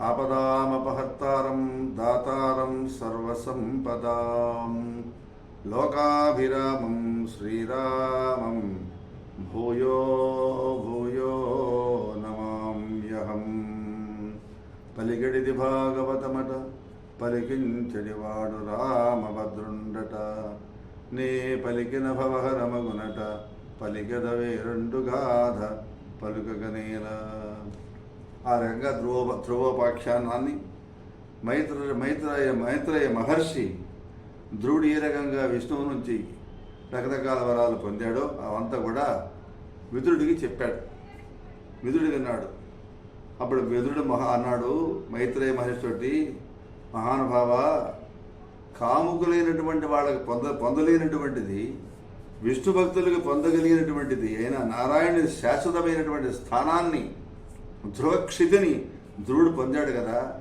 ఆపదామపహర్తారం దాతారం సర్వసంపదాం. లోకాభిరామం శ్రీరామం భూయో భూయో నమామ్యహం. పలిగడిది భాగవతమట పలికించడివాడు రామభద్రుండట. నే పలికిన భవహరమగునట పలికదవే రెండు గాథ పలుకగనేలా ఆ రకంగా ధ్రువ ధ్రువోపాఖ్యానాన్ని మైత్ర మైత్రేయ మైత్రేయ మహర్షి ధ్రువుడు ఏ రకంగా విష్ణువు నుంచి రకరకాల వరాలు పొందాడో అవంతా కూడా విదురుడికి చెప్పాడు. విదురుడు విన్నాడు. అప్పుడు విదురుడు మహా అన్నాడు మైత్రేయ మహర్షి తోటి మహానుభావ కాముకులైనటువంటి వాళ్ళకి పొంద పొందలేనటువంటిది విష్ణు భక్తులకు పొందగలిగినటువంటిది అయినా నారాయణుడి శాశ్వతమైనటువంటి స్థానాన్ని ధ్రువక్షితిని ధ్రువుడు పొందాడు కదా.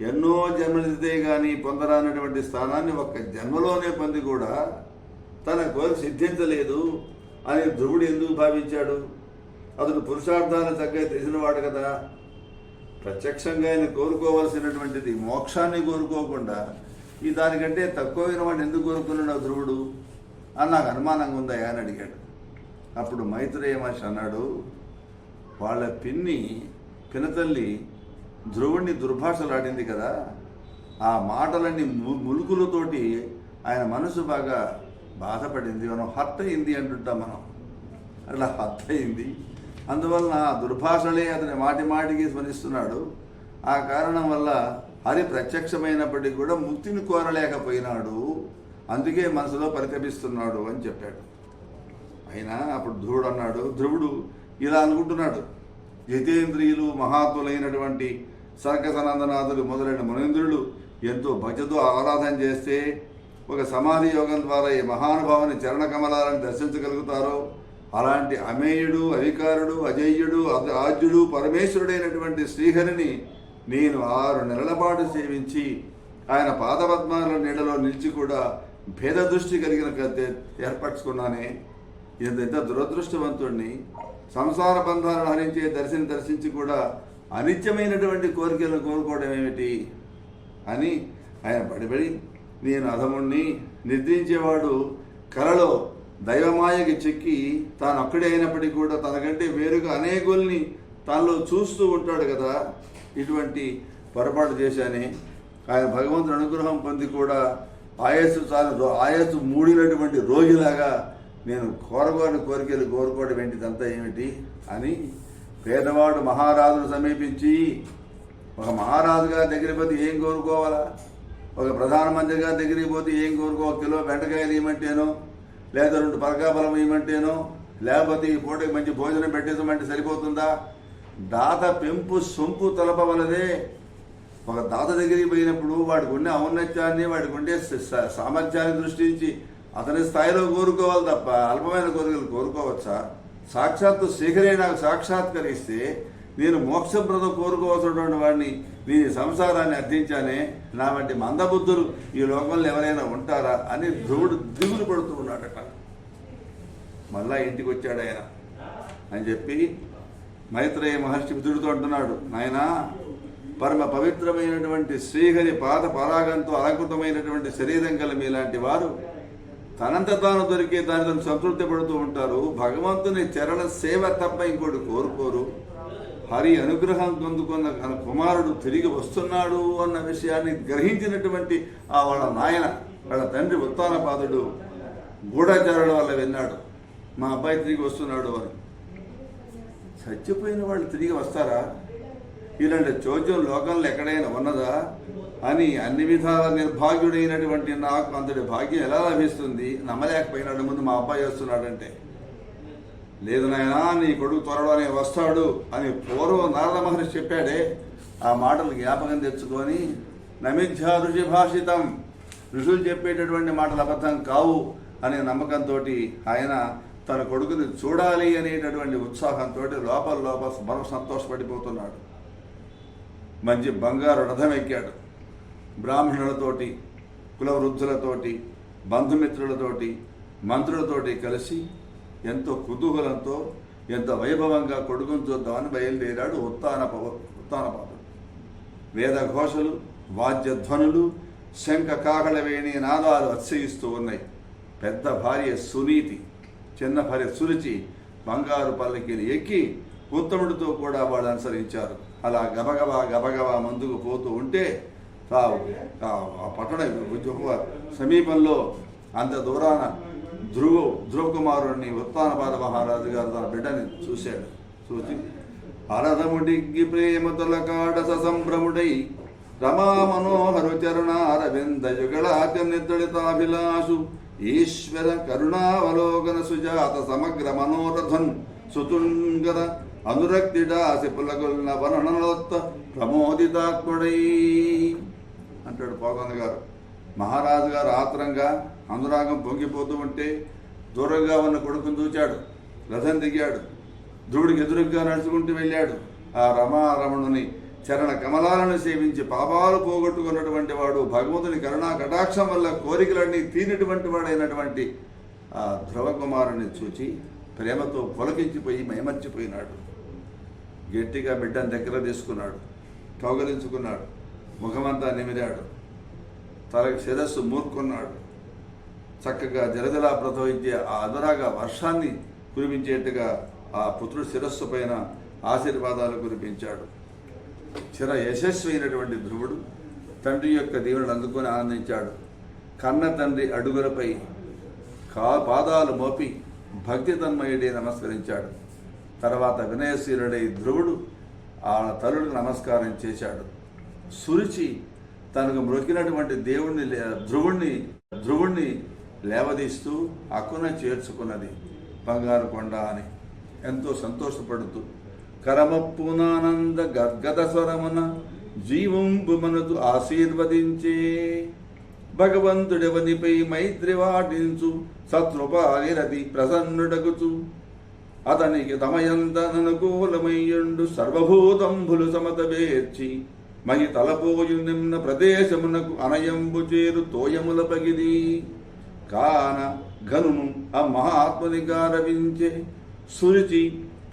ఎన్నో జన్మలితే కానీ పొందరానటువంటి స్థానాన్ని ఒక్క జన్మలోనే పొంది కూడా తన కోరిక సిద్ధించలేదు అని ధ్రువుడు ఎందుకు భావించాడు? అతడు పురుషార్థాన్ని చక్కగా తెలిసినవాడు కదా. ప్రత్యక్షంగా ఆయన కోరుకోవలసినటువంటిది మోక్షాన్ని కోరుకోకుండా ఈ దానికంటే తక్కువైన వాడిని ఎందుకు కోరుకున్నాడు ధ్రువుడు? అని నాకు అనుమానంగా ఉందా అని అడిగాడు. అప్పుడు మైత్రేయ మహర్షి అన్నాడు వాళ్ళ పిన్ని పినతల్లి ధ్రువుణ్ణి దుర్భాషలాడింది కదా ఆ మాటలన్నీ ము- ములుకులతోటి ఆయన మనసు బాగా బాధపడింది. మనం హర్ట్ అయింది అంటుంటాం మనం. అట్లా హర్ట్ అయింది. అందువలన ఆ దుర్భాషలే అతని మాటి మాటికి స్మరిస్తున్నాడు ఆ కారణం వల్ల హరి ప్రత్యక్షమైనప్పటికీ కూడా ముక్తిని కోరలేకపోయినాడు. అందుకే మనసులో పరితపిస్తున్నాడు అని చెప్పాడు. అయినా అప్పుడు ధ్రువుడు అన్నాడు ధ్రువుడు ఇలా అనుకుంటున్నాడు. జితేంద్రియులు మహాత్ములైనటువంటి సర్కసనందనాథులు మొదలైన మనేంద్రుడు ఎంతో భక్తితో ఆరాధన చేస్తే ఒక సమాధి యోగం ద్వారా ఈ మహానుభావుని చరణ కమలాలను దర్శించగలుగుతారో అలాంటి అమేయుడు అధికారుడు అజేయుడు అద- ఆద్యుడు పరమేశ్వరుడైనటువంటి శ్రీహరిని నేను ఆరు నెలల పాటు సేవించి ఆయన పాదపద్మాల నీడలో నిలిచి కూడా భేద దృష్టి కలిగిన ఏర్పరచుకున్నానే. ఎంత దురదృష్టవంతుణ్ణి సంసార బంధాలను హరించే దర్శని దర్శించి కూడా అనిత్యమైనటువంటి కోరికలను కోరుకోవడం ఏమిటి అని ఆయన పడిపడి నేను అధముణ్ణి నిద్రించేవాడు కలలో దైవమాయకి చెక్కి తాను అక్కడే అయినప్పటికీ కూడా తనకంటే వేరుగా అనేకుల్ని తనలో చూస్తూ ఉంటాడు కదా. ఇటువంటి పొరపాటు చేశానే ఆయన భగవంతుని అనుగ్రహం పొంది కూడా ఆయస్సు చాలు రో- ఆయస్సు మూడినటువంటి రోగిలాగా నేను కోరగోని కోరికలు కోరుకోవడం ఏంటిదంతా ఏమిటి అని పేదవాడు మహారాజును సమీపించి ఒక మహారాజు గారి దగ్గరికి పోతే ఏం కోరుకోవాలా? ఒక ప్రధానమంత్రి గారి దగ్గరికి పోతే ఏం కోరుకో? ఒక కిలో బెండకాయలు ఇవ్వమంటేనో లేదా రెండు పరకాబలం ఇవ్వమంటేనో లేకపోతే ఈ పూటకి మంచి భోజనం పెట్టేసమంటే సరిపోతుందా? దాత పెంపు సొంపు తలపవలదే. ఒక దాత దగ్గరికి పోయినప్పుడు వాడికి ఉండే ఔన్నత్యాన్ని వాడికి ఉండే సామర్థ్యాన్ని దృష్టించి అతని స్థాయిలో కోరుకోవాలి తప్ప అల్పమైన కోరికలు కోరుకోవచ్చా? సాక్షాత్తు శీఘ్రే నాకు సాక్షాత్కరిస్తే నేను మోక్షప్రదం కోరుకోవాల్సినటువంటి వాడిని నీ సంసారాన్ని అర్థించానే నా వంటి మందబుద్ధులు ఈ లోకంలో ఎవరైనా ఉంటారా అని ధ్రువుడు దిగులు పడుతూ ఉన్నాడట మళ్ళా ఇంటికి వచ్చాడు ఆయన. అని చెప్పి మైత్రేయ మహర్షి మిత్రుడితో అంటున్నాడు నాయనా పరమ పవిత్రమైనటువంటి శ్రీహరి పాద పరాగంతో అలంకృతమైనటువంటి శరీరం గల మీలాంటి వారు తనంత తాను దొరికే దానితో సంతృప్తి పడుతూ ఉంటారు. భగవంతుని చరణ సేవ తప్ప ఇంకోటి కోరుకోరు. హరి అనుగ్రహం పొందుకున్న తన కుమారుడు తిరిగి వస్తున్నాడు అన్న విషయాన్ని గ్రహించినటువంటి ఆ వాళ్ళ నాయన వాళ్ళ తండ్రి ఉత్తానపాదుడు గూఢచారుల వల్ల విన్నాడు. మా అబ్బాయి తిరిగి వస్తున్నాడు అని. చచ్చిపోయిన వాళ్ళు తిరిగి వస్తారా? ఇలాంటి చోద్యం లోకంలో ఎక్కడైనా ఉన్నదా? అని అన్ని విధాల నిర్భాగ్యుడైనటువంటి నాకు అంతటి భాగ్యం ఎలా లభిస్తుంది? నమ్మలేకపోయినాడు ముందు మా అబ్బాయి వస్తున్నాడంటే. లేదు నాయనా నీ కొడుకు త్వరలోనే వస్తాడు అని పూర్వం నారద మహర్షి చెప్పాడే. ఆ మాటలు జ్ఞాపకం తెచ్చుకొని నమిధ్యా ఋషి భాషితం ఋషులు చెప్పేటటువంటి మాటలు అబద్ధం కావు అనే నమ్మకంతో ఆయన తన కొడుకుని చూడాలి అనేటటువంటి ఉత్సాహంతో లోపల లోపల మనం సంతోషపడిపోతున్నాడు. మంచి బంగారు రథం ఎక్కాడు. బ్రాహ్మణులతోటి కులవృద్ధులతోటి బంధుమిత్రులతోటి మంత్రులతోటి కలిసి ఎంతో కుతూహలంతో ఎంత వైభవంగా కొడుకుని చూద్దామని బయలుదేరాడు ఉత్తాన ఉత్తానపాదుడు వేదఘోషలు వాద్యధ్వనులు శంఖ కాకళవేణి నాదాలు అత్సయిస్తూ ఉన్నాయి. పెద్ద భార్య సునీతి చిన్న భార్య సురుచి బంగారు పల్లకిని ఎక్కి ఉత్తముడితో కూడా వాళ్ళు అనుసరించారు. అలా గబగబా గబగబా ముందుకు పోతూ ఉంటే ఆ- ఆ పట్టణ సమీపంలో అంత దూరాన ధ్రువ ధ్రువకుమారుడిని ఉత్తానపాద మహారాజు గారు తన బిడ్డని చూశాడు. చూసి అరథముడిగ్గి ప్రేమతుల కాడ సంభ్రముడై రమా మనోహరు చరణారవింద యుగళాత్యనితళితాభిలాషు ఈశ్వర కరుణావలోకన సుజాత సమగ్ర మనోరథన్ సుతుంగర అనురక్తిడాసి పులగుల్న వర్ణనలోత్త ప్రమోదితాత్ముడై అంటాడు పోగంద గారు. మహారాజు గారు ఆత్రంగా అనురాగం పొంగిపోతూ ఉంటే దూరంగా ఉన్న కొడుకును చూచాడు. రథం దిగాడు. ధ్రువుడికి ఎదురుగ్గా నడుచుకుంటూ వెళ్ళాడు. ఆ రమారమణుని చరణ కమలాలను సేవించి పాపాలు పోగొట్టుకున్నటువంటి వాడు భగవంతుని కరుణా కటాక్షం వల్ల కోరికలన్నీ తీరినటువంటి వాడైనటువంటి ఆ ధ్రువ కుమారుని చూచి ప్రేమతో పొలకించిపోయి మైమర్చిపోయినాడు. గట్టిగా బిడ్డను దగ్గర తీసుకున్నాడు. కౌగలించుకున్నాడు ముఖమంతా నిమిరాడు. తనకి శిరస్సు మూర్కొన్నాడు. చక్కగా జలజలా ప్రసవించే ఆ అనురాగ వర్షాన్ని కురిపించేట్టుగా ఆ పుత్రుడి శిరస్సు పైన ఆశీర్వాదాలు కురిపించాడు. చిర యశస్వైనటువంటి ధ్రువుడు తండ్రి యొక్క దీవెనలు అందుకొని ఆనందించాడు. కన్న తండ్రి అడుగులపై కా పాదాలు మోపి భక్తి తన్మయుడే నమస్కరించాడు. తర్వాత వినయశీలుడై ధ్రువుడు ఆ తల్లుడికి నమస్కారం చేశాడు. సురుచి తనకు మ్రొక్కినటువంటి దేవుణ్ణి లే- ధ్రువుణ్ణి ధ్రువుణ్ణి లేవదీస్తూ అక్కున చేర్చుకున్నది. బంగారు కొండ అని ఎంతో సంతోషపడుతూ కరమప్పునానంద గద్గద స్వరమున జీవంబు మనదు ఆశీర్వదించే. భగవంతుడెవనిపై మైత్రి వాటించు సత్రుపాలిరది ప్రసన్నుడగుచు. అతనికి తమయంతననుకూలమయ్యుండు సర్వభూతంబులు సమతవేర్చి మహి తలపోయు నిమ్న ప్రదేశమునకు అనయంబు చేరు తోయముల పగిది కాన ఘనును ఆ మహాత్ముని గారవించే సురుచి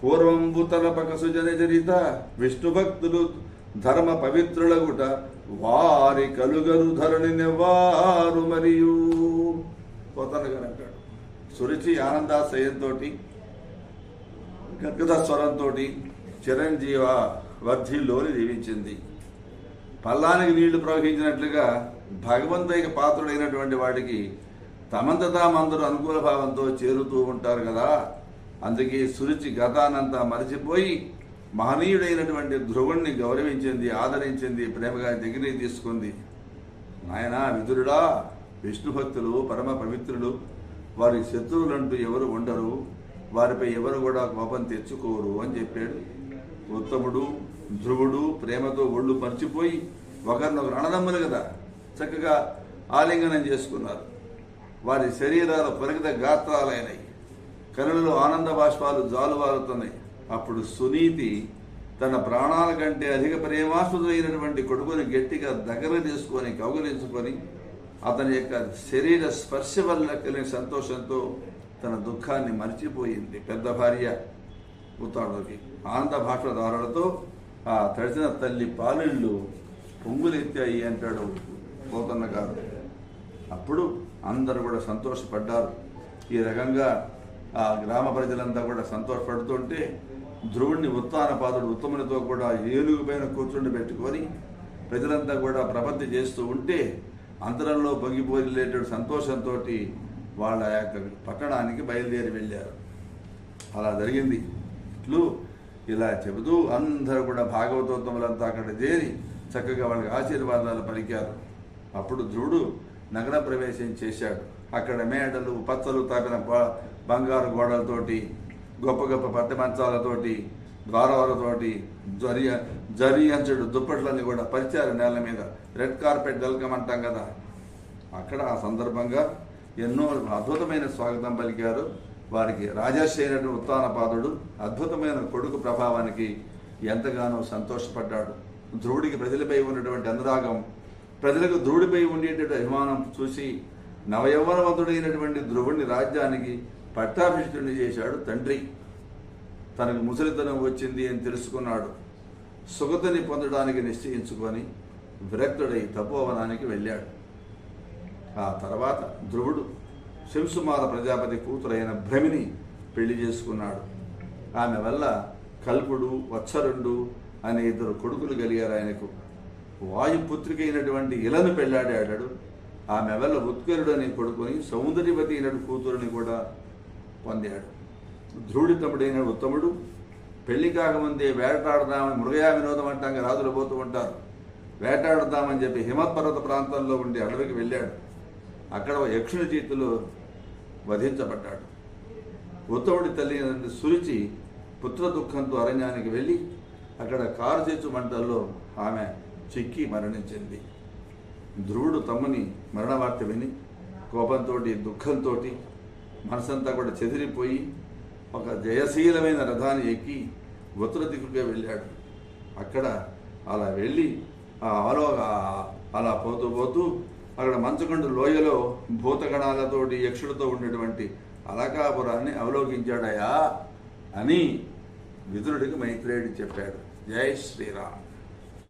పూర్వంబు తలపక సుజన చరిత విష్ణు భక్తులు ధర్మ పవిత్రులగుట వారి కలుగరు ధరణి వారు మరియు. పోతనగా అంటాడు. సురుచి ఆనందాశ్రయంతో గద్గద స్వరంతో చిరంజీవ వర్ధిల్లోని దీవించింది. పల్లానికి నీళ్ళు ప్రవహించినట్లుగా భగవంతుడికి పాత్రుడైనటువంటి వాడికి తమంత తామందరూ అనుకూల భావంతో చేరుతూ ఉంటారు కదా. అందుకే సురుచి గతానంతా మరిచిపోయి మహనీయుడైనటువంటి ధ్రువుణ్ణి గౌరవించింది ఆదరించింది ప్రేమగా దగ్గరికి తీసుకుంది. నాయన విదురుడా విష్ణు భక్తులు పరమ పవిత్రులు వారి శత్రువులంటూ ఎవరు ఉండరు వారిపై ఎవరు కూడా కోపం తెచ్చుకోరు అని చెప్పాడు. ఉత్తముడు ధ్రువుడు ప్రేమతో ఒళ్ళు మర్చిపోయి ఒకరినొకరు అన్నదమ్ములు కదా చక్కగా ఆలింగనం చేసుకున్నారు. వారి శరీరాలు పరిగత గాత్రాలైనవి కనులలో ఆనంద బాష్పాలు జాలువారుతున్నాయి. అప్పుడు సునీతి తన ప్రాణాల కంటే అధిక ప్రేమాస్పదమైనటువంటి కొడుకుని గట్టిగా దగ్గర తీసుకొని కౌగలించుకొని అతని యొక్క శరీర స్పర్శ వల్ల కలిగిన సంతోషంతో తన దుఃఖాన్ని మర్చిపోయింది. పెద్ద భార్య ఉత్తాడుకి ఆనంద భాషధారులతో ఆ తడిచిన తల్లి పాలిళ్ళు పొంగులెత్తాయి అంటాడు పోతన్న గారు. అప్పుడు అందరూ కూడా సంతోషపడ్డారు. ఈ రకంగా ఆ గ్రామ ప్రజలంతా కూడా సంతోషపడుతుంటే ధ్రువుణ్ణి ఉత్తానపాదుడు ఉత్తమునితో కూడా ఏనుగు పైన కూర్చుండి పెట్టుకొని ప్రజలంతా కూడా ప్రపత్తి చేస్తూ ఉంటే అంతరంలో పొంగిపోలేటువంటి సంతోషంతో వాళ్ళ యొక్క పట్టణానికి బయలుదేరి వెళ్ళారు. అలా జరిగింది. ఇట్లు ఇలా చెబుతూ అందరూ కూడా భాగవతోత్తములంతా అక్కడ చేరి చక్కగా వాళ్ళకి ఆశీర్వాదాలు పలికారు. అప్పుడు ధ్రువుడు నగర ప్రవేశం చేశాడు. అక్కడ మేడలు పచ్చలు తాపిన బంగారు గోడలతోటి గొప్ప గొప్ప పత్తి మంచాలతోటి ద్వారాలతోటి జరి జరి అంచుడు దుప్పట్లన్నీ కూడా పరిచారు నేల మీద. రెడ్ కార్పెట్ వెల్కమ్ అంటాం కదా. అక్కడ ఆ సందర్భంగా ఎన్నో అద్భుతమైన స్వాగతం పలికారు. వారికి రాజర్షి అయినటువంటి ఉత్తానపాదుడు. అద్భుతమైన కొడుకు ప్రభావానికి ఎంతగానో సంతోషపడ్డాడు. ధ్రువుడికి ప్రజలపై ఉన్నటువంటి అనురాగం ప్రజలకు ధ్రువుడిపై ఉండేటటువంటి అభిమానం చూసి నవయౌవనవంతుడైనటువంటి ధ్రువుడిని రాజ్యానికి పట్టాభిషిక్తుడిని చేశాడు తండ్రి. తనకు ముసలితనం వచ్చింది అని తెలుసుకున్నాడు. సుగతిని పొందడానికి నిశ్చయించుకొని విరక్తుడై తపోవనానికి వెళ్ళాడు. ఆ తర్వాత ధ్రువుడు శంసుమాల ప్రజాపతి కూతురైన భ్రమిని పెళ్ళి చేసుకున్నాడు. ఆమె వల్ల కల్పుడు వత్సరుండు అనే ఇద్దరు కొడుకులు కలిగారు ఆయనకు. వాయుపుత్రిక అయినటువంటి ఇలను పెళ్ళాడాడు ఆమె వల్ల ఉత్కరుడు అనే కొడుకుని సౌందర్యవతి అయినటువంటి కూతురుని కూడా పొందాడు. ధ్రువుడి ఉత్తముడు. పెళ్ళి కాకముందే వేటాడదామని మృగయా వినోదం అంటాక రాజులు పోతూ ఉంటారు. వేటాడదామని చెప్పి హిమపర్వత ప్రాంతంలో ఉండే అడవికి వెళ్ళాడు. అక్కడ యక్షుని చేతిలో వధించబడ్డాడు. ఉత్తముడి తల్లి సురిచి పుత్ర దుఃఖంతో అరణ్యానికి వెళ్ళి అక్కడ కారు చేచు మంటల్లో ఆమె చిక్కి మరణించింది. ధ్రువుడు తమ్ముని మరణ వార్త విని కోపంతో దుఃఖంతో మనసంతా కూడా చెదిరిపోయి ఒక జయశీలమైన రథాన్ని ఎక్కి ఉత్తర దిక్కుగా వెళ్ళాడు. అక్కడ అలా వెళ్ళి ఆ అలా పోతూ పోతూ అక్కడ మంచుకొండ లోయలో భూతగణాలతోటి యక్షులతో ఉండేటువంటి అలకాపురాన్ని అవలోకించాడయా అని విదురుడికి మైత్రేయుడు చెప్పాడు. జై శ్రీరామ్.